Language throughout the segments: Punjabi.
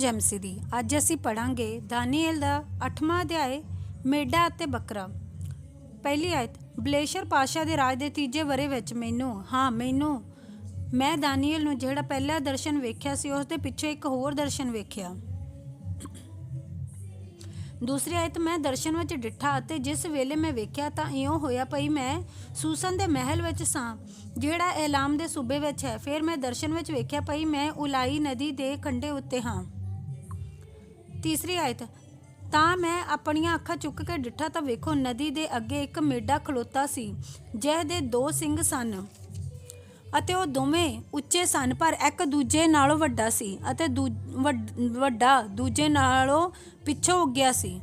ਜੈਮਸੀ ਦੀ ਅੱਜ ਅਸੀਂ ਪੜਾਂਗੇ ਦਾਨੀਏਲ ਦਾ 8ਵਾਂ ਅਧਿਆਇ, ਮੇਡਾ ਅਤੇ ਬੱਕਰਾ। ਪਹਿਲੀ ਆਇਤ, ਬਲੇਸ਼ਰ ਪਾਸ਼ਾ ਦੇ ਰਾਜ ਦੇ ਤੀਜੇ ਵਰੇ ਵਿੱਚ ਮੈਨੂੰ, ਹਾਂ, ਮੈਨੂੰ, ਮੈਂ ਦਾਨੀਏਲ ਨੂੰ ਜਿਹੜਾ ਪਹਿਲਾ ਦਰਸ਼ਨ ਵੇਖਿਆ ਸੀ ਉਸ ਦੇ ਪਿੱਛੇ ਇੱਕ ਹੋਰ ਦਰਸ਼ਨ ਵੇਖਿਆ। ਦੂਸਰੀ ਆਇਤ, ਮੈਂ ਦਰਸ਼ਨ ਵਿੱਚ ਡਿੱਠਾ ਅਤੇ ਜਿਸ ਵੇਲੇ ਮੈਂ ਵੇਖਿਆ ਤਾਂ ਇਉਂ ਹੋਇਆ ਪਈ, ਮੈਂ ਸੂਸਨ ਦੇ ਮਹਿਲ ਵਿੱਚ ਸਾਂ, ਜਿਹੜਾ ਐਲਾਮ ਦੇ ਸੂਬੇ ਵਿੱਚ ਹੈ। ਫਿਰ ਮੈਂ ਦਰਸ਼ਨ ਵਿੱਚ ਵੇਖਿਆ ਪਈ, ਮੈਂ ਉਲਾਈ ਨਦੀ ਦੇ ਕੰਢੇ ਉੱਤੇ ਹਾਂ। ਤੀਸਰੀ ਆਇਤ, ਤਾਂ ਮੈਂ ਆਪਣੀਆਂ ਅੱਖਾਂ ਚੁੱਕ ਕੇ ਡਿੱਠਾ ਤਾਂ ਵੇਖੋ ਨਦੀ ਦੇ ਅੱਗੇ ਇੱਕ ਮੇਡਾ ਖਲੋਤਾ ਸੀ, ਜਿਹਦੇ ਦੇ ਦੋ ਸਿੰਘ ਸਨ। ਅਤੇ ਉਹ ਦੋਵੇਂ ਉੱਚੇ ਸਨ, ਪਰ ਇੱਕ ਦੂਜੇ ਨਾਲੋਂ ਵੱਡਾ ਸੀ ਅਤੇ ਦੂ- ਵੱਡਾ ਦੂਜੇ ਨਾਲੋਂ ਪਿੱਛੋਂ ਉੱਗਿਆ ਸੀ।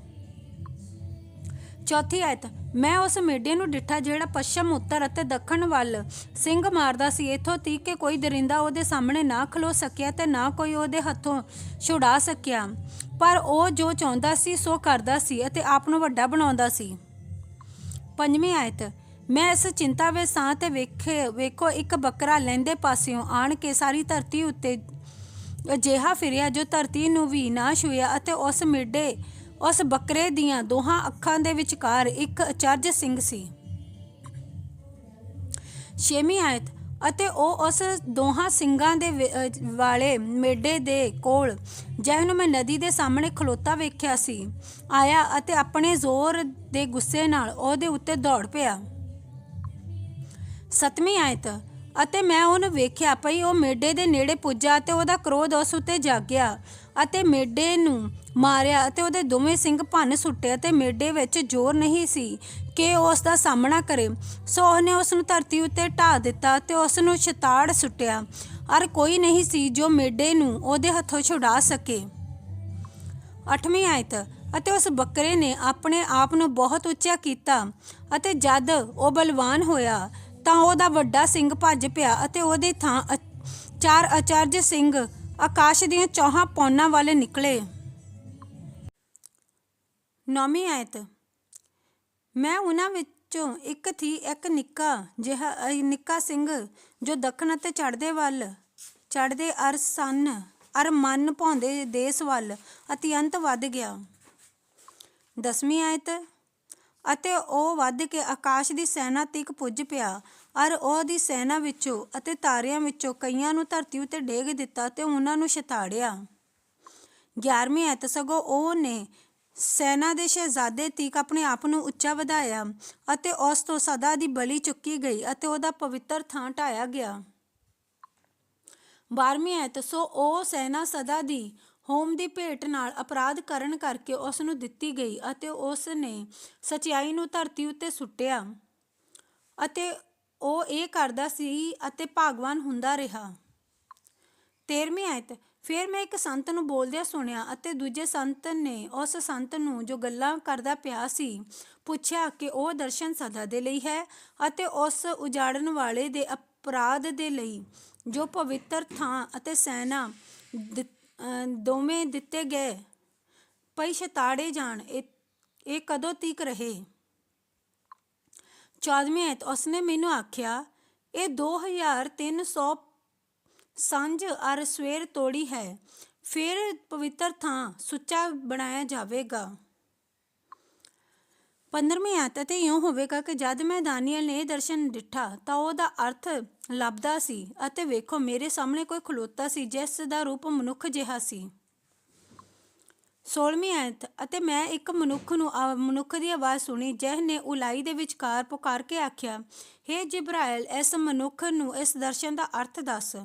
ਚੌਥੀ ਆਇਤ, ਮੈਂ ਉਸ ਮੇਢੇ ਨੂੰ ਡਿੱਠਾ ਜਿਹੜਾ ਪੱਛਮ, ਉੱਤਰ ਅਤੇ ਦੱਖਣ ਵੱਲ ਸਿੰਘ ਮਾਰਦਾ ਸੀ। ਇਥੋਂ ਤੀਕ ਕਿ ਕੋਈ ਦਰਿੰਦਾ ਉਹਦੇ ਸਾਹਮਣੇ ਨਾ ਖਲੋ ਸਕਿਆ ਤੇ ਨਾ ਕੋਈ ਉਹਦੇ ਹੱਥੋਂ ਛੁਡਾ ਸਕਿਆ। ਪਰ ਉਹ ਜੋ ਚਾਹੁੰਦਾ ਸੀ, ਸੋ ਕਰਦਾ ਸੀ ਅਤੇ ਆਪ ਨੂੰ ਵੱਡਾ ਬਣਾਉਂਦਾ ਸੀ। ਪੰਜਵੀਂ ਆਇਤ, ਮੈਂ ਇਸ ਚਿੰਤਾ ਵਿੱਚ ਸਾਂ ਤੇ ਵੇਖੇ, ਵੇਖੋ ਇੱਕ ਬੱਕਰਾ ਲੈਂਦੇ ਪਾਸਿਓਂ ਆਣ ਕੇ ਸਾਰੀ ਧਰਤੀ ਉੱਤੇ ਅਜਿਹਾ ਫਿਰਿਆ ਜੋ ਧਰਤੀ ਨੂੰ ਵੀ ਨਾ ਛੂਇਆ ਅਤੇ ਉਸ ਮੇਡੇ ਉਸ ਬੱਕਰੇ ਦੀਆਂ ਦੋਹਾਂ ਅੱਖਾਂ ਦੇ ਵਿਚਕਾਰ ਇੱਕ ਅਚਰਜ ਸਿੰਘ ਸੀ। ਛੇਵੀਂ ਆਇਤ, ਅਤੇ ਉਹ ਉਸ ਦੋਹਾਂ ਸਿੰਘਾਂ ਦੇ ਵਾਲੇ ਮੇਡੇ ਦੇ ਕੋਲ ਜਿਹਨੂੰ ਮੈਂ ਨਦੀ ਦੇ ਸਾਹਮਣੇ ਖਲੋਤਾ ਵੇਖਿਆ ਸੀ, ਆਇਆ ਅਤੇ ਆਪਣੇ ਜ਼ੋਰ ਦੇ ਗੁੱਸੇ ਨਾਲ ਉਹਦੇ ਉੱਤੇ ਦੌੜ ਪਿਆ। ਸਤਵੀਂ ਆਇਤ, ਅਤੇ ਮੈਂ ਉਹਨੂੰ ਵੇਖਿਆ ਪਈ, ਉਹ ਮੇਡੇ ਦੇ ਨੇੜੇ ਪੁੱਜਾ ਤੇ ਉਹਦਾ ਕ੍ਰੋਧ ਉਸ ਉੱਤੇ ਜਾਗਿਆ ਅਤੇ ਮੇਡੇ ਨੂੰ ਮਾਰਿਆ ਅਤੇ ਉਹਦੇ ਦੋਵੇਂ ਸਿੰਘ ਭੰਨ ਸੁੱਟੇ ਅਤੇ ਮੇਡੇ ਵਿੱਚ ਜ਼ੋਰ ਨਹੀਂ ਸੀ ਕਿ ਉਹ ਉਸ ਦਾ ਸਾਹਮਣਾ ਕਰੇ। ਸੋ ਉਹਨੇ ਉਸ ਨੂੰ ਧਰਤੀ ਉੱਤੇ ਢਾ ਦਿੱਤਾ ਤੇ ਉਸ ਨੂੰ ਛਤਾੜ ਸੁੱਟਿਆ। ਅਰ ਕੋਈ ਨਹੀਂ ਸੀ ਜੋ ਮੇਡੇ ਨੂੰ ਉਹਦੇ ਹੱਥੋਂ ਛੁਡਾ ਸਕੇ। ਅੱਠਵੀਂ ਆਇਤ। ਅਤੇ ਉਸ ਬੱਕਰੇ ਨੇ ਆਪਣੇ ਆਪ ਨੂੰ ਬਹੁਤ ਉੱਚਾ ਕੀਤਾ ਅਤੇ ਜਦ ਉਹ ਬਲਵਾਨ ਹੋਇਆ ਤਾਂ ਉਹਦਾ ਵੱਡਾ ਸਿੰਘ ਭੱਜ ਪਿਆ ਅਤੇ ਉਹਦੇ ਥਾਂ ਅ- ਚਾਰ ਅਚਾਰਜ ਸਿੰਘ ਆਕਾਸ਼ ਦੀਆਂ ਚੌਹਾਂ ਪੌਨਾਂ ਵਾਲੇ ਨਿਕਲੇ। ਨੌਵੀਂ ਆਇਤ। ਮੈਂ ਉਹਨਾਂ ਵਿੱਚੋਂ ਇੱਕ ਥੀ ਇੱਕ ਨਿੱਕਾ ਜਿਹਾ ਅ, ਨਿੱਕਾ ਸਿੰਘ ਜੋ ਦੱਖਣ ਅਤੇ ਚੜ੍ਹਦੇ ਵੱਲ ਚੜ੍ਹਦੇ ਅਰ ਸਨ ਅਰ ਮਨ ਭਾਉਂਦੇ ਦੇਸ ਵੱਲ ਅਤਿਅੰਤ ਵੱਧ ਗਿਆ। ਦਸਵੀਂ ਆਇਤ। ਅਤੇ ਉਹ ਵੱਧ ਕੇ ਆਕਾਸ਼ ਦੀ ਸੈਨਾ ਤੱਕ ਪੁੱਜ ਪਿਆ ਅਰ ਉਹ ਦੀ ਸੈਨਾ ਵਿੱਚੋਂ ਅਤੇ ਤਾਰਿਆਂ ਵਿੱਚੋਂ ਕਈਆਂ ਨੂੰ ਧਰਤੀ ਉੱਤੇ ਡੇਗ ਦਿੱਤਾ ਤੇ ਉਹਨਾਂ ਨੂੰ ਛਤਾੜਿਆ 11ਵੀਂ ਐਤ ਸਗੋਂ ਉਹ ਨੇ ਸੈਨਾ ਦੇ ਸ਼ਹਿਜ਼ਾਦੇ ਤੀਕ ਆਪਣੇ ਆਪ ਨੂੰ ਉੱਚਾ ਵਧਾਇਆ ਅਤੇ ਉਸ ਤੋਂ ਸਦਾ ਦੀ ਬਲੀ ਚੁੱਕੀ ਗਈ ਅਤੇ ਉਹਦਾ ਪਵਿੱਤਰ ਥਾਂ ਢਾਇਆ ਗਿਆ। 12ਵੀਂ ਐਤ ਸੋ ਉਹ ਸੈਨਾ ਸਦਾ ਦੀ ਹੋਮ ਦੀ ਭੇਟ ਨਾਲ ਅਪਰਾਧ ਕਰਨ ਕਰਕੇ ਉਸ ਨੂੰ ਦਿੱਤੀ ਗਈ ਅਤੇ ਉਸ ਨੇ ਸਚਾਈ ਨੂੰ ਧਰਤੀ ਉੱਤੇ ਸੁੱਟਿਆ ਅਤੇ ਉਹ ਇਹ ਕਰਦਾ ਸੀ ਅਤੇ ਭਾਗਵਾਨ ਹੁੰਦਾ ਰਿਹਾ। 13ਵੀਂ ਆਇਤ ਫਿਰ ਮੈਂ ਇੱਕ ਸੰਤ ਨੂੰ ਬੋਲਦਿਆਂ ਸੁਣਿਆ ਅਤੇ ਦੂਜੇ ਸੰਤ ਨੇ ਉਸ ਸੰਤ ਨੂੰ ਜੋ ਗੱਲਾਂ ਕਰਦਾ ਪਿਆ ਸੀ, ਪੁੱਛਿਆ ਕਿ ਉਹ ਦਰਸ਼ਨ ਸਦਾ ਦੇ ਲਈ ਹੈ ਅਤੇ ਉਸ ਉਜਾੜਨ ਵਾਲੇ ਦੇ ਅਪਰਾਧ ਦੇ ਲਈ ਜੋ ਪਵਿੱਤਰ ਥਾਂ ਅਤੇ ਸੈਨਾ ਦੋਵੇਂ ਦਿੱਤੇ ਗਏ, ਪਈ ਛਤਾੜੇ ਜਾਣ, ਇਹ ਇਹ ਕਦੋਂ ਤੀਕ ਰਹੇ? 14ਵੀਂ ਐਤ, ਉਸਨੇ ਮੈਨੂੰ ਆਖਿਆ, ਇਹ 2300 ਸਾਂਝ ਅਰ ਸਵੇਰ ਤੋੜੀ ਹੈ, ਫਿਰ ਪਵਿੱਤਰ ਥਾਂ ਸੁੱਚਾ ਬਣਾਇਆ ਜਾਵੇਗਾ। 15ਵੀਂ ਆਇਤ ਤੇ ਇਉਂ ਹੋਵੇਗਾ ਕਿ ਜਦ ਮੈਂ ਦਾਨੀਅਲ ਨੇ ਦਰਸ਼ਨ ਡਿੱਠਾ ਤਾਂ ਉਹਦਾ ਅਰਥ ਲੱਭਦਾ ਸੀ ਅਤੇ ਵੇਖੋ, ਮੇਰੇ ਸਾਹਮਣੇ ਕੋਈ ਖਲੋਤਾ ਸੀ, ਜਿਸ ਦਾ ਰੂਪ ਮਨੁੱਖ ਜਿਹਾ ਸੀ। 16ਵੀਂ ਆਇਤ, ਅਤੇ ਮੈਂ ਇੱਕ ਮਨੁੱਖ ਨੂੰ ਆ- ਮਨੁੱਖ ਦੀ ਆਵਾਜ਼ ਸੁਣੀ ਜਿਸ ਨੇ ਉਲਾਈ ਦੇ ਵਿਚਕਾਰ ਪੁਕਾਰ ਕੇ ਆਖਿਆ, ਹੇ ਜਿਬਰਾਇਲ, ਇਸ ਮਨੁੱਖ ਨੂੰ ਇਸ ਦਰਸ਼ਨ ਦਾ ਅਰਥ ਦੱਸ।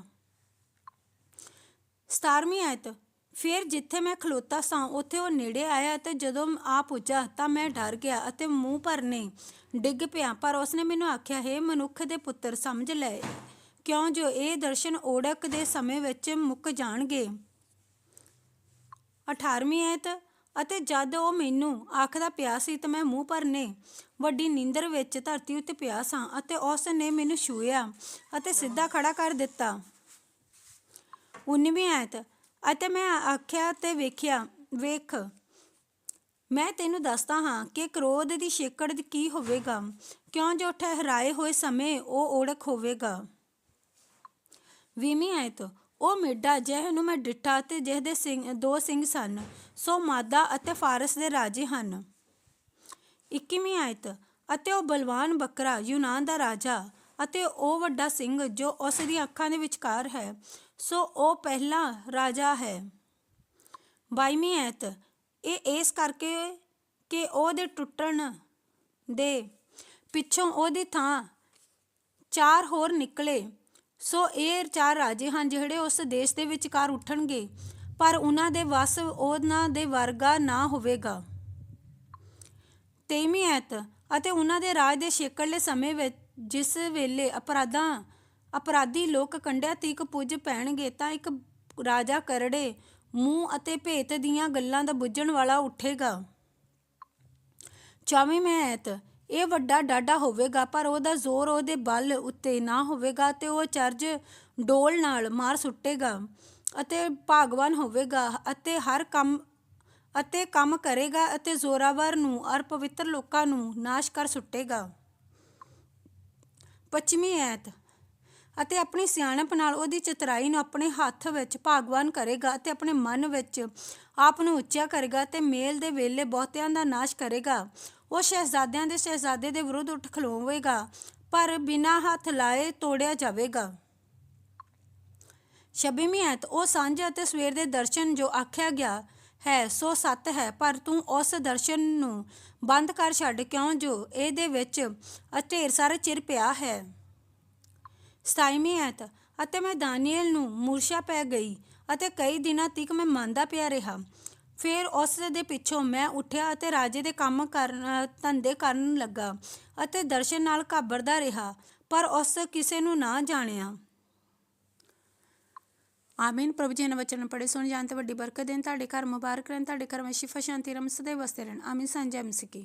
17ਵੀਂ ਆਇਤ। ਫਿਰ ਜਿੱਥੇ ਮੈਂ ਖਲੋਤਾ ਸਾਂ, ਉੱਥੇ ਉਹ ਨੇੜੇ ਆਇਆ ਤੇ ਜਦੋਂ ਆ ਪੁੱਜਾ ਤਾਂ ਮੈਂ ਡਰ ਗਿਆ ਅਤੇ ਮੂੰਹ ਭਰਨੇ ਡਿੱਗ ਪਿਆ। ਪਰ ਉਸਨੇ ਮੈਨੂੰ ਆਖਿਆ, ਹੈ ਮਨੁੱਖ ਦੇ ਪੁੱਤਰ, ਸਮਝ ਲੈ ਕਿਉਂ ਜੋ ਇਹ ਦਰਸ਼ਨ ਓੜਕ ਦੇ ਸਮੇਂ ਵਿੱਚ ਮੁੱਕ ਜਾਣਗੇ? 18ਵੀਂ ਆਇਤ, ਅਤੇ ਜਦ ਉਹ ਮੈਨੂੰ ਆਖਦਾ ਪਿਆ ਸੀ ਤਾਂ ਮੈਂ ਮੂੰਹ ਭਰਨੇ ਵੱਡੀ ਨੀਂਦਰ ਵਿੱਚ ਧਰਤੀ ਉੱਤੇ ਪਿਆ ਸਾਂ ਅਤੇ ਉਸ ਨੇ ਮੈਨੂੰ ਛੂਇਆ ਅਤੇ ਸਿੱਧਾ ਖੜਾ ਕਰ ਦਿੱਤਾ। 19ਵੀਂ ਆਇਤ। ਅਤੇ ਮੈਂ ਆਖਿਆ ਤੇ ਵੇਖਿਆ, ਵੇਖ। ਮੈਂ ਤੈਨੂੰ ਦੱਸਦਾ ਹਾਂ ਕਿ ਕ੍ਰੋਧ ਦੀ ਛੇਕੜ ਕੀ ਹੋਵੇਗਾ, ਕਿਉਂ ਜੋ ਠਹਿਰਾਏ ਹੋਏ ਸਮੇਂ ਉਹ ਓੜਕ ਹੋਵੇਗਾ। ਵੀਹਵੀਂ ਆਇਤ। ਉਹ ਮੇਢਾ ਜਿਹੇ ਨੂੰ ਮੈਂ ਡਿੱਠਾ ਤੇ ਜਿਹਦੇ ਸਿੰਘ, ਦੋ ਸਿੰਘ ਸਨ, ਸੋ ਮਾਦਾ ਅਤੇ ਫਾਰਸ ਦੇ ਰਾਜੇ ਹਨ। 21ਵੀਂ ਆਇਤ। ਅਤੇ ਉਹ ਬਲਵਾਨ ਬੱਕਰਾ, ਯੂਨਾਨ ਦਾ ਰਾਜਾ, ਅਤੇ ਉਹ ਵੱਡਾ ਸਿੰਘ ਜੋ ਉਸ ਦੀਆਂ ਅੱਖਾਂ ਦੇ ਵਿਚਕਾਰ ਹੈ ਸੋ ਉਹ ਪਹਿਲਾ ਰਾਜਾ ਹੈ। 22ਵੀਂ ਐਤ, ਇਹ ਇਸ ਕਰਕੇ ਕਿ ਉਹਦੇ ਟੁੱਟਣ ਦੇ ਪਿੱਛੋਂ ਉਹਦੀ ਥਾਂ ਚਾਰ ਹੋਰ ਨਿਕਲੇ। ਸੋ ਇਹ ਚਾਰ ਰਾਜੇ ਹਨ ਜਿਹੜੇ ਉਸ ਦੇਸ਼ ਦੇ ਵਿਚਕਾਰ ਉੱਠਣਗੇ, ਪਰ ਉਹਨਾਂ ਦੇ ਵਸ ਉਹਨਾਂ ਦੇ ਵਰਗਾ ਨਾ ਹੋਵੇਗਾ। ਤੇਵੀਂ ਐਤ, ਅਤੇ ਉਹਨਾਂ ਦੇ ਰਾਜ ਦੇ ਛੇਕੜਲੇ ਸਮੇਂ ਵਿੱਚ ਜਿਸ ਵੇਲੇ ਅਪਰਾਧਾਂ ਅਪਰਾਧੀ ਲੋਕ ਕੰਡਿਆਂ ਤੀਕ ਪੁੱਜ ਪੈਣਗੇ ਤਾਂ ਇੱਕ ਰਾਜਾ ਕਰੜੇ, ਮੂੰਹ ਅਤੇ ਭੇਤ ਦੀਆਂ ਗੱਲਾਂ ਦਾ ਬੁੱਝਣ ਵਾਲਾ ਉੱਠੇਗਾ। ਚੌਵੀਂ ਐਤ ਇਹ ਵੱਡਾ ਡਾਡਾ ਹੋਵੇਗਾ, ਪਰ ਉਹਦਾ ਜ਼ੋਰ ਉਹਦੇ ਬਲ ਉੱਤੇ ਨਾ ਹੋਵੇਗਾ ਤੇ ਉਹ ਚਰਜ ਡੋਲ ਨਾਲ ਮਾਰ ਸੁੱਟੇਗਾ ਅਤੇ ਭਾਗਵਾਨ ਹੋਵੇਗਾ ਅਤੇ ਹਰ ਕੰਮ, ਅਤੇ ਕੰਮ ਕਰੇਗਾ ਅਤੇ ਜ਼ੋਰਾਵਰ ਨੂੰ ਅਰ ਪਵਿੱਤਰ ਲੋਕਾਂ ਨੂੰ ਨਾਸ਼ ਕਰ ਸੁੱਟੇਗਾ। ਪੱਛਮੀ ਐਤ ਅਤੇ ਆਪਣੀ ਸਿਆਣਪ ਨਾਲ ਉਹਦੀ ਚਤਰਾਈ ਨੂੰ ਆਪਣੇ ਹੱਥ ਵਿੱਚ ਭਾਗਵਾਨ ਕਰੇਗਾ ਅਤੇ ਆਪਣੇ ਮਨ ਵਿੱਚ ਆਪ ਨੂੰ ਉੱਚਾ ਕਰੇਗਾ ਤੇ ਮੇਲ ਦੇ ਵੇਲੇ ਬਹੁਤਿਆਂ ਦਾ ਨਾਸ਼ ਕਰੇਗਾ। ਉਹ ਸ਼ਹਿਜ਼ਾਦਿਆਂ ਦੇ ਸ਼ਹਿਜ਼ਾਦੇ ਦੇ ਵਿਰੁੱਧ ਉੱਠ ਖਲੋਵੇਗਾ, ਪਰ ਬਿਨਾਂ ਹੱਥ ਲਾਏ ਤੋੜਿਆ ਜਾਵੇਗਾ। ਛਬੀਵੀਂ ਐਤ, ਉਹ ਸਾਂਝ ਅਤੇ ਸਵੇਰ ਦੇ ਦਰਸ਼ਨ ਜੋ ਆਖਿਆ ਗਿਆ ਹੈ, ਸੋ ਸੱਤ ਹੈ, ਪਰ ਤੂੰ ਉਸ ਦਰਸ਼ਨ ਨੂੰ ਬੰਦ ਕਰ ਛੱਡ ਕਿਉਂ ਜੋ ਇਹਦੇ ਵਿੱਚ ਢੇਰ ਸਾਰਾ ਚਿਰ ਪਿਆ ਹੈ? ਸਤਾਈਵੀਂ ਐਤ ਅਤੇ ਮੈਂ ਦਾਨੀਏਲ ਨੂੰ ਮੂਰਛਾ ਪੈ ਗਈ ਅਤੇ ਕਈ ਦਿਨਾਂ ਤੱਕ ਮੈਂ ਮੰਨਦਾ ਪਿਆ ਰਿਹਾ। ਫਿਰ ਉਸ ਦੇ ਪਿੱਛੋਂ ਮੈਂ ਉੱਠਿਆ ਅਤੇ ਰਾਜੇ ਦੇ ਕੰਮ ਕਰਨ, ਧੰਦੇ ਕਰਨ ਲੱਗਾ ਅਤੇ ਦਰਸ਼ਨ ਨਾਲ ਘਾਬਰਦਾ ਰਿਹਾ, ਪਰ ਉਸ ਕਿਸੇ ਨੂੰ ਨਾ ਜਾਣਿਆ। ਆਮੀਨ। ਪ੍ਰਭੂ ਜੀ ਨੇ ਵਚਨ ਪੜੇ ਸੁਣ ਜਾਣ ਤੇ ਵੱਡੀ ਬਰਕਤ ਦੇਣ। ਤੁਹਾਡੇ ਘਰ ਮੁਬਾਰਕ ਰਹਿਣ, ਤੁਹਾਡੇ ਘਰ ਵਿੱਚ ਸ਼ਿਫਾ ਸ਼ਾਂਤੀ ਰਮ ਸदैव ਵਸਦੇ ਰਹਿਣ। ਆਮੀਨ। ਸੰਜੈ ਮਸੀਹ